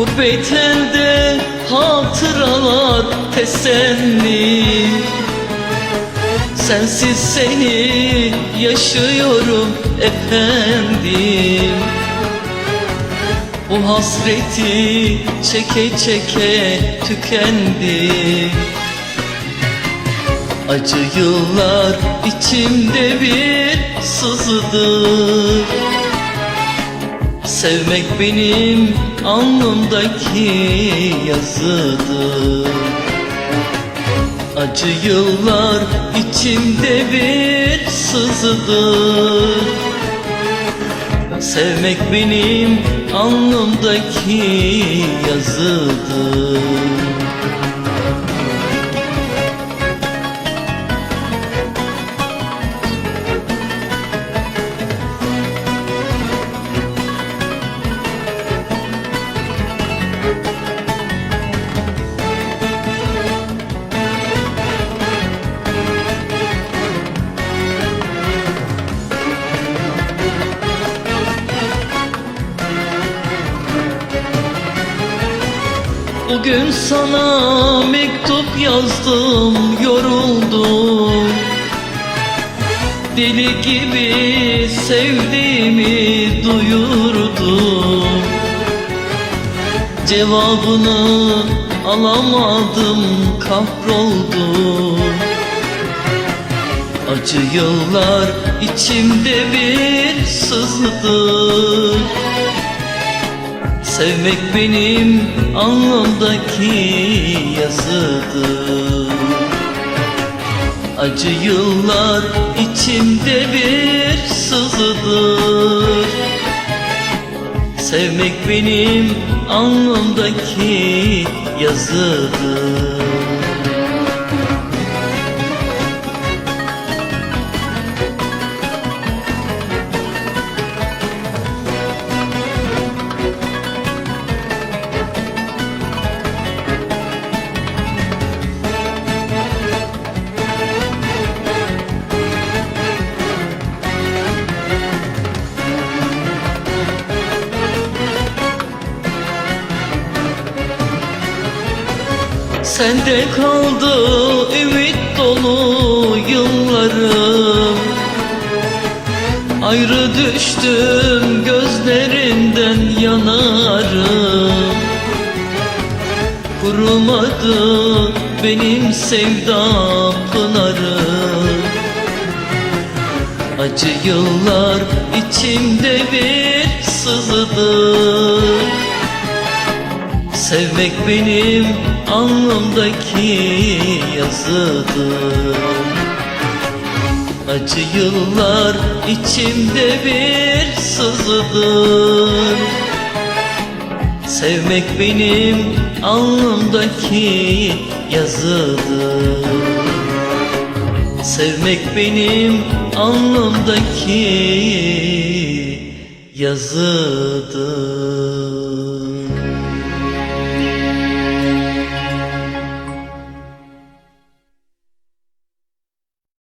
Gurbet elde hatıralar teselli. Sensiz seni yaşıyorum efendim. Bu hasreti çeke çeke tükendi. Acı yıllar içimde bir sızıdır Sevmek benim alnımdaki yazıdır. Acı yıllar içimde bir sızıdır. Sevmek benim alnımdaki yazıdır Bugün sana mektup yazdım yoruldum. Deli gibi sevdiğimi duyurdum. Cevabını alamadım kahroldum. Acı yıllar içimde bir sızıdır Sevmek benim alnımdaki yazıdır. Acı yıllar içimde bir sızıdır. Sevmek benim alnımdaki yazıdır Sende kaldı ümit dolu yıllarım. Ayrı düştüm gözlerinden yanarım. Kurumadı benim sevda pınarım. Acı yıllar içimde bir sızıdır Sevmek benim alnımdaki yazıdır Acı yıllar içimde bir sızıdır. Sevmek benim alnımdaki yazıdır. Sevmek benim alnımdaki yazıdır